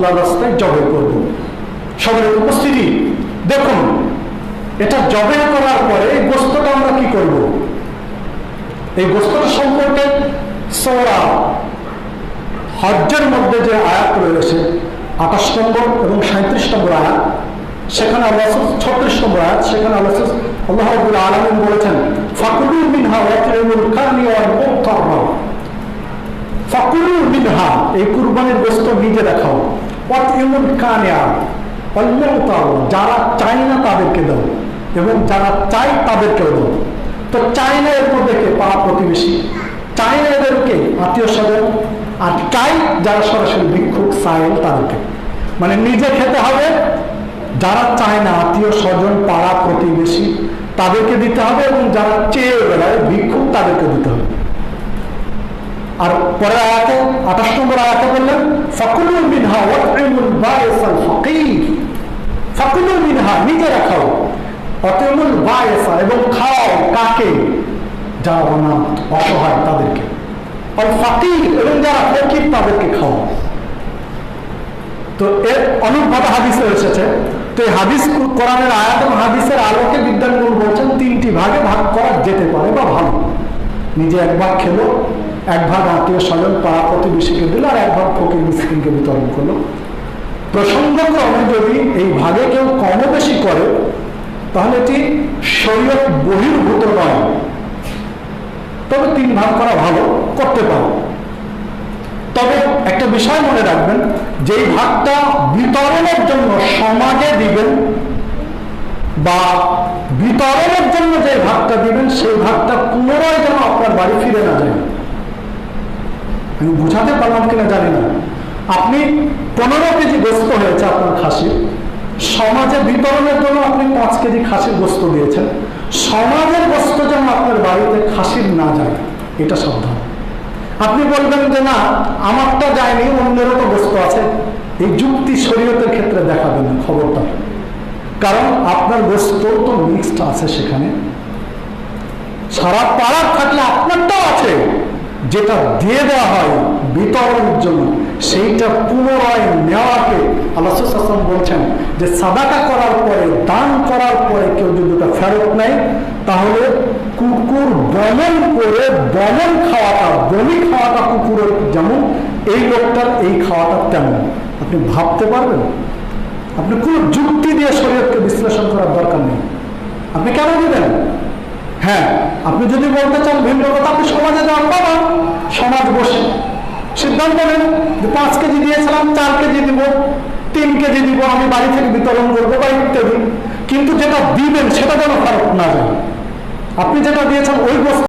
আল্লাহ রাস্তায় জবে করব। সবাই উপস্থিতি, দেখুন, এটা জবে করার পরে এই গোস্তটা আমরা কি করব? এই গোস্তটা সম্পর্কে সোরা হজ্জের মধ্যে যে আয়াত রয়েছে, আঠাশ নম্বর এবং সাঁত্রিশ নম্বর আয়াত, সেখানে আল্লাহ ছত্রিশ নম্বর আয়াত, সেখানে আল্লাহ আল্লাহ আলমিন বলেছেন ফাকুলুর মিনহা ওয়াতিমুল কানি ওয়াল মুক্তাররা ফাকুলুর মিনহা, এই কুরবানির গোস্ত নিজে দেখাও। ওয়াতিমুল কানিয়া ওয়াল মুক্তাররা যারা চায় না তাদেরকে দাও, এবং যারা চায় তাদেরকেও দাও। তো চায় না এর মধ্যে পাড়া প্রতিবেশী চায় না এদেরকে আত্মীয় স্বজন, আর চাই যারা সরাসরি ভিক্ষুক সাইল তাদেরকে। মানে নিজে খেতে হবে, যারা চায় না আত্মীয় স্বজন, পাড়া প্রতিবেশী, তাদেরকে দিতে হবে, এবং যারা চেয়ে বেড়ায়, ভিক্ষুক তাদেরকে দিতে হবে। আর পরের আয়াতে আঠাশ নম্বর আয়াতে বললেন ফকুলুল মিনহা ওয়াতইমুল বায়েসাল ফকির ফকুলুল মিনহা, নিজে রাখাও। অতএমুল বায়েসা এবং খাও কাকে? যারা অনাথ, অসহায় তাদেরকে। আর ফাকির এবং যারা ফকির তাদেরকে খাওয়া তো এর অনেকভাবে হাদিসে এসেছে। তো এই হাদিস, কোরআনের আয়াত এবং হাদিসের আলোকে বিজ্ঞানগুলো বলছেন, তিনটি ভাগে ভাগ করা যেতে পারে বা ভালো। নিজে এক ভাগ খেলো এক ভাগ আত্মীয় স্বজন পাড়া প্রতিবেশীকে দিল আর এক ভাগ ফকির মিসকিনকে বিতরণ করল। প্রসঙ্গক্রমে যদি এই ভাগে কেউ কম বেশি করে, তাহলে এটি শরীয়ত বহির্ভূত নয়। তবে তিন ভাগ করা ভালো, করতে পারো। তবে একটা বিষয় মনে রাখবেন, যেই ভাগটা বিতরণের জন্য সমাজে দিবেন বা বিতরণের জন্য যে ভাগটা দিবেন, সেই ভাগটা পুনরায় যেন আপনার বাড়ি ফিরে না যায়। আমি বুঝাতে পারলাম কিনা জানি না। আপনি পনেরো কেজি গোস্ত হয়েছে আপনার খাসি। সমাজে বিতরণের জন্য আপনি পাঁচ কেজি খাসির গোস্ত দিয়েছেন। সমাজের গোস্ত যেন আপনার বাড়িতে খাসির না যায়, এটা সাবধান। আপনি বলবেন যে না, আমারটা যায়নি, অন্যেরও তো গোস্ত আছে। এই যুক্তি শরীয়তের ক্ষেত্রে দেখাবেন খবরটা কারণ আপনার গোস্ত তো মিক্সড আছে সেখানে। সারা পাড়ার থাকলে আপনারটাও আছে। যেটা দিয়ে দেওয়া হয় বিতরণের জন্য, সেইটা পুনরায় নেওয়াকে আল্লাহ আসলাম বলছেন যে সাদাকা করার পরে, দান করার পরে কেউ যদি ওটা ফেরত নেয়, তাহলে কুকুর বমন করে বমন খাওয়াটা বমি খাওয়াটা কুকুরের যেমন, এই লোকটার এই খাওয়াটা তেমন। আপনি ভাবতে পারবেন? আপনি কোনো যুক্তি দিয়ে শরীরকে বিশ্লেষণ করার দরকার নেই। আপনি কেন দিবেন? হ্যাঁ আপনি যদি বলতে চান ভিন্ন কথা, আপনি সমাজে যান বাবা সমাজ বসে। সিদ্ধান্ত নেন যে পাঁচ কেজি দিয়েছিলাম, চার কেজি দিব, তিন কেজি দিব, আমি বাড়ি থেকে বিতরণ করব বা ইত্যাদি কিন্তু যেটা দিবেন, সেটা যেন খারাপ না যায়। আপনি যেটা দিয়েছেন, ওই